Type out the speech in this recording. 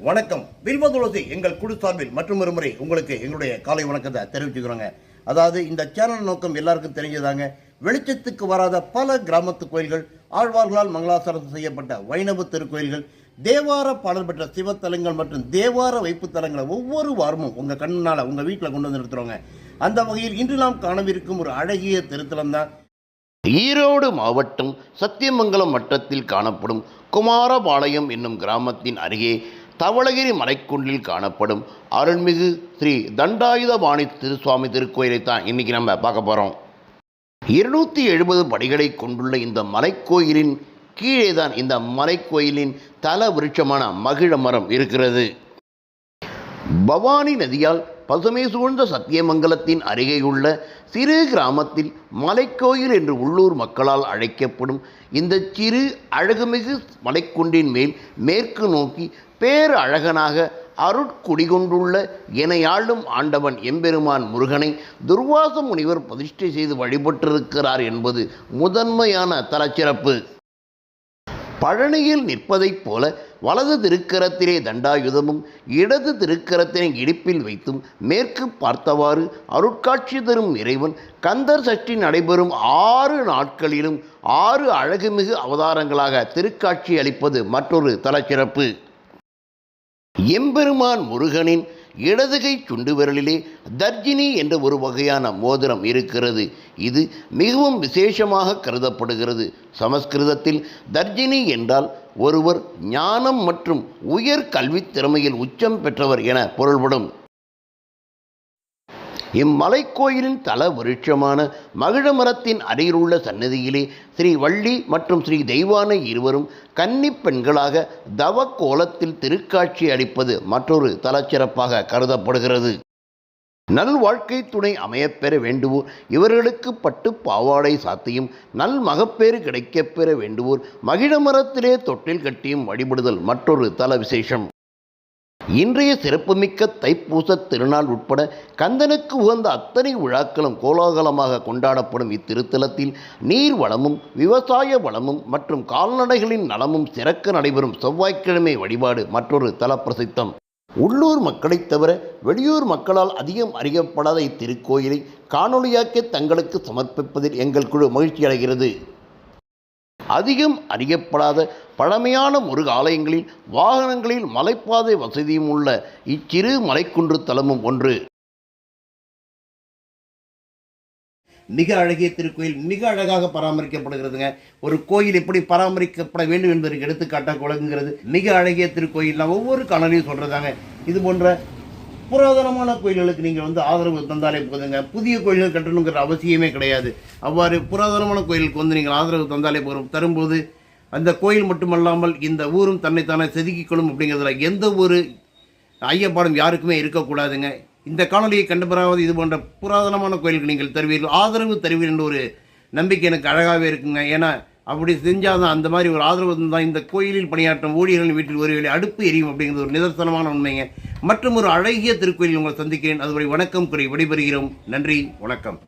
வணக்கம். வில்வ துளசி எங்கள் குழு சார்பில் மற்றும் ஒரு முறை உங்களுக்கு எங்களுடைய காலை வணக்கத்தை தெரிவிச்சுக்கிறோங்க. அதாவது இந்த சேனல் நோக்கம் எல்லாருக்கும் தெரிஞ்சதாங்க. வெளிச்சத்துக்கு வராத பல கிராமத்து கோயில்கள் ஆழ்வார்களால் மங்களாசாரம் செய்யப்பட்ட வைணவ திருக்கோயில்கள் தேவார பாடல் பெற்ற சிவத்தலங்கள் மற்றும் தேவார வைப்பு தலங்களை ஒவ்வொரு வாரமும் உங்கள் கண்ணால் உங்கள் வீட்டில் கொண்டு வந்து நிறுத்துறோங்க. அந்த வகையில் இன்று நாம் காணவிருக்கும் ஒரு அழகிய திருத்தலம் தான். ஈரோடு மாவட்டம் சத்தியமங்கலம் வட்டத்தில் காணப்படும் குமாரபாளையம் என்னும் கிராமத்தின் அருகே தவளகிரி மலைக்குன்றில் காணப்படும் அருள்மிகு ஸ்ரீ தண்டாயுதபாணி திருசுவாமி திருக்கோயிலை தான் இன்றைக்கி நம்ம பார்க்க போகிறோம் இருநூற்றி எழுபது படிகளை கொண்டுள்ள இந்த மலைக்கோயிலின் கீழே தான் இந்த மலைக்கோயிலின் தல விருட்சமான மகிழ மரம் இருக்கிறது. பவானி நதியால் பசுமை சூழ்ந்த சத்தியமங்கலத்தின் அருகேயுள்ள சிறு கிராமத்தில் மலைக்கோயில் என்று உள்ளூர் மக்களால் அழைக்கப்படும் இந்த சிறு அழகுமிகு மலைக்குன்றின் மேல் மேற்கு நோக்கி பேரழகனாக அருட்குடிகொண்டுள்ள இணையாளும் ஆண்டவன் எம்பெருமான் முருகனை துர்வாச முனிவர் பிரதிஷ்டை செய்து வழிபட்டிருக்கிறார் என்பது முதன்மையான தலச்சிறப்பு. பழனியில் நிற்பதைப் போல வலது திருக்கரத்திலே தண்டாயுதமும் இடது திருக்கரத்தினை இடுப்பில் வைத்தும் மேற்கு பார்த்தவாறு அருட்காட்சி தரும் இறைவன் கந்தர் சஷ்டி நடைபெறும் ஆறு நாட்களிலும் ஆறு அழகுமிகு அவதாரங்களாக திருக்காட்சி அளிப்பது மற்றொரு தலச்சிறப்பு. எம்பெருமான் முருகனின் இடதுகை சுண்டு விரலிலே தர்ஜினி என்ற ஒரு வகையான மோதிரம் இருக்கிறது. இது மிகவும் விசேஷமாக கருதப்படுகிறது. சமஸ்கிருதத்தில் தர்ஜினி என்றால் ஒருவர் ஞானம் மற்றும் உயர் கல்வித் திறமையில் உச்சம் பெற்றவர் என பொருள்படும். இம்மலைக்கோயிலின் தல விருட்சமான மகிழ மரத்தின் அருகிலுள்ள சன்னதியிலே ஸ்ரீ வள்ளி மற்றும் ஸ்ரீ தெய்வானை இருவரும் கன்னிப் பெண்களாக தவ கோலத்தில் திருக்காட்சி அளிப்பது மற்றொரு தலச்சிறப்பாக கருதப்படுகிறது. நல் வாழ்க்கை துணை அமையப்பெற வேண்டுவோர் இவர்களுக்கு பட்டு பாவாடை சாத்தியும் நல் மகப்பேறு கிடைக்கப் பெற வேண்டுவோர் மகிழ மரத்திலே தொட்டில் கட்டியும் வழிபடுதல் மற்றொரு தல விசேஷம். இன்றைய சிறப்புமிக்க தைப்பூச திருநாள் உட்பட கந்தனுக்கு உகந்த அத்தனை விழாக்களும் கோலாகலமாக கொண்டாடப்படும் இத்திருத்தலத்தில் நீர் வளமும் விவசாய வளமும் மற்றும் கால்நடைகளின் நலமும் சிறக்க நடைபெறும் செவ்வாய்க்கிழமை வழிபாடு மற்றொரு தல பிரசித்தம் உள்ளூர் மக்களைத் தவிர வெளியூர் மக்களால் அதிகம் அறியப்படாத இத்திருக்கோயிலை காணொளியாக்கி தங்களுக்கு சமர்ப்பிப்பதில் எங்கள் குழு மகிழ்ச்சி அடைகிறது. அதிகம் அறியப்படாத பழமையான முருக ஆலயங்களில் வாகனங்களில் மலைப்பாதை வசதியும் உள்ள இச்சிறு மலைக்குன்று தலமும் ஒன்று. மிக அழகிய திருக்கோயில் மிக அழகாக பராமரிக்கப்படுகிறதுங்க. ஒரு கோயில் எப்படி பராமரிக்கப்பட வேண்டும் என்பதற்கு எடுத்துக்காட்டாக விளங்குகிறது. மிக அழகிய திருக்கோயில் நான் ஒவ்வொரு காணொலியும் சொல்கிறதாங்க இது போன்ற புராதனமான கோயில்களுக்கு நீங்கள் வந்து ஆதரவு தந்தாலே போதுங்க. புதிய கோயில்கள் கட்டணுங்கிற அவசியமே கிடையாது. அவ்வாறு புராதனமான கோயிலுக்கு வந்து நீங்கள் ஆதரவு தந்தாலே போதும். தரும்போது அந்த கோயில் மட்டுமல்லாமல் இந்த ஊரும் தன்னைத்தானே செதுக்கிக் கொள்ளும் அப்படிங்கிறதுல எந்த ஒரு ஐயப்பாடும் யாருக்குமே இருக்கக்கூடாதுங்க. இந்த காணொலியை கண்டுபிறாவது இது போன்ற புராதனமான கோயிலுக்கு நீங்கள் தருவீர்கள். ஆதரவு தருவீர்கள் என்ற ஒரு நம்பிக்கை எனக்கு அழகாகவே இருக்குங்க. ஏன்னா அப்படி செஞ்சால் தான் அந்த மாதிரி ஒரு ஆதரவு தான் இந்த கோயிலில் பணியாற்றும் ஊழியர்களின் வீட்டில் ஒரு அடுப்பு எரியும் அப்படிங்கிறது ஒரு நிதர்சனமான உண்மைங்க. மற்றும் ஒரு அழகிய திருக்கோயில் உங்களை சந்திக்கிறேன். அதுவரை வணக்கம் குறை விடைபெறுகிறோம். நன்றி வணக்கம்.